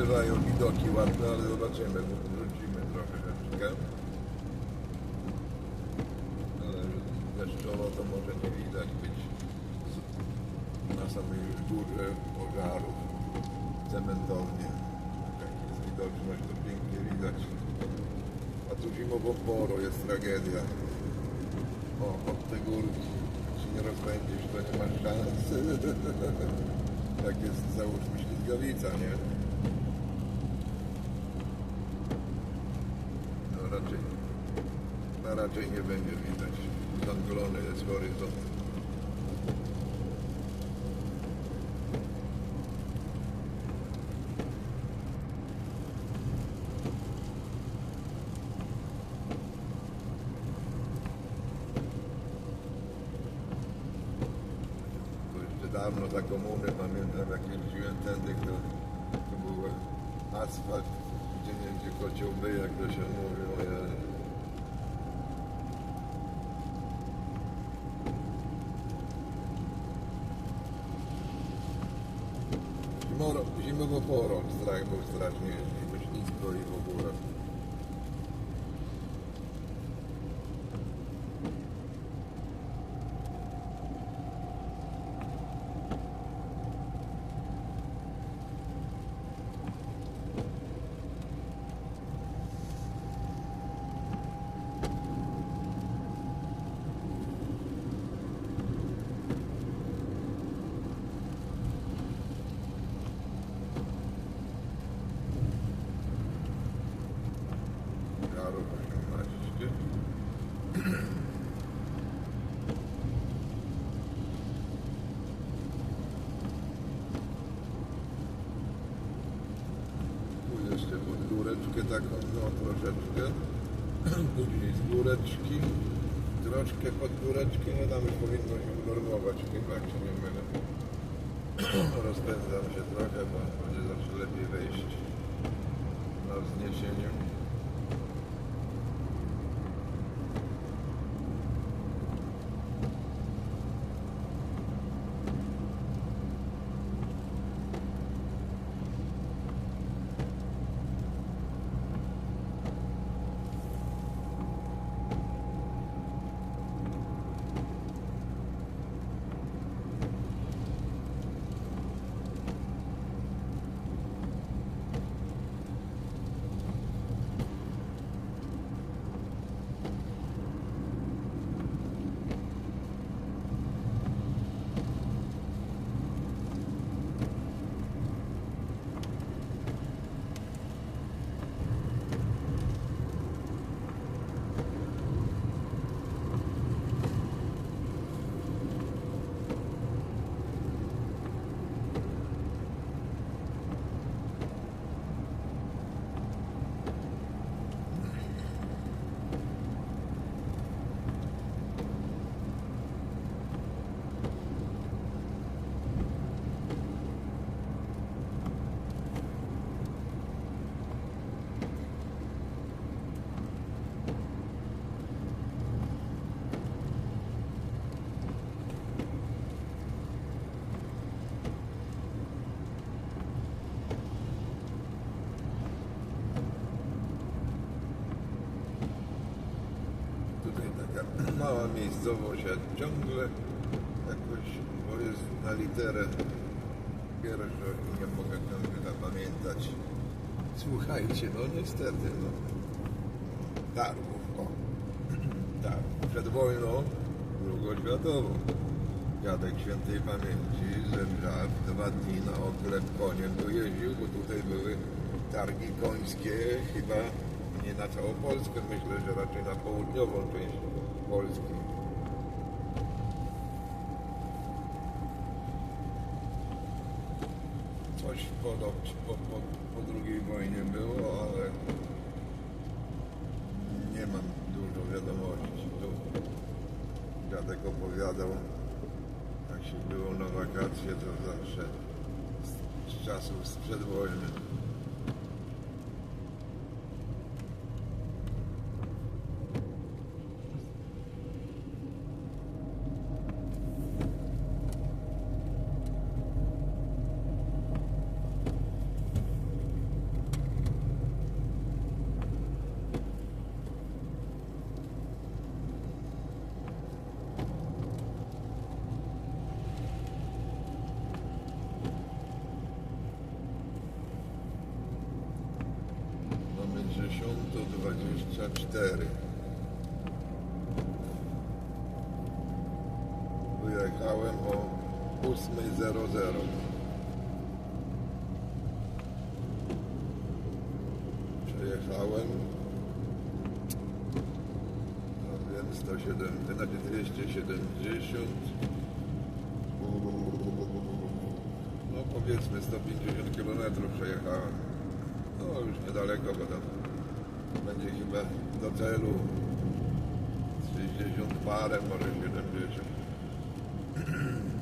bywają widoki ładne, ale zobaczymy, wrócimy trochę rzeczkę. Ale deszczowo to może nie widać być na samej górze pożarów, cementownie. Jak jest widoczność, to pięknie widać. A tu zimową porą jest tragedia. O, od te górki. Jak nie rozpędzisz, to nie masz szans. Jak jest, załóżmy, ślizgawica, nie? No raczej, no raczej nie będzie widać. Zamglony jest horyzont. Dawno za komuny pamiętam jak jeździłem tędy, to, to był asfalt, gdzie nie gdzie kocioł by, jak to się mówi. o Jezu. Zimoro, zimową porą strach był strasznie bo ślisko i w ogóle. Taką, no troszeczkę. Później z góreczki. Troszkę pod góreczkę, no tam powinno się unormować chyba, jak się nie mylę. Rozpędzam się trochę, bo będzie zawsze lepiej wejść na wzniesieniu. Miejscowość, jak ciągle jakoś, bo jest na literę pierwszą i nie mogę ciągle zapamiętać. Słuchajcie, no niestety, no. Targów, o. Tak, przed wojną, drugą światową. Dziadek świętej pamięci zemrzał dwa dni na oklep koniem tu jeździł, bo tutaj były targi końskie chyba nie na całą Polskę, myślę, że raczej na południową część Polski. Coś podobnie po, po, po II wojnie było, ale nie mam dużo wiadomości. Tu dziadek opowiadał, jak się było na wakacje, to zawsze z czasów sprzedwojennych. 24 Wyjechałem o 8.00 Przejechałem No więc 107, 270 No powiedzmy 150 km przejechałem. No już niedaleko, bo tam będzie chyba do celu 60 parę, może 70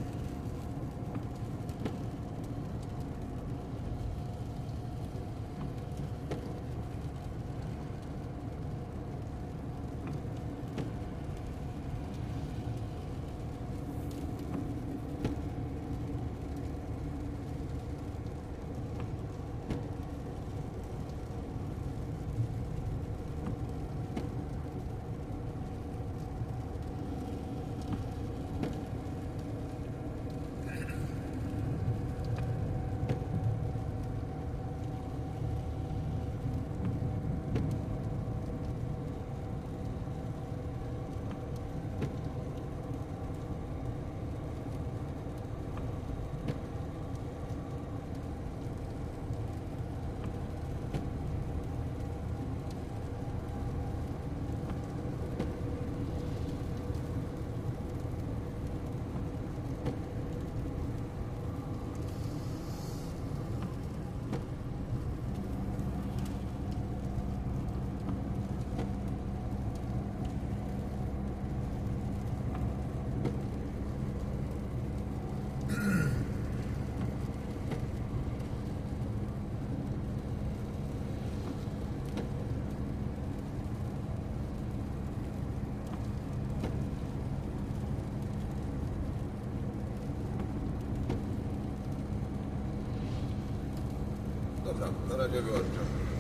diyor bir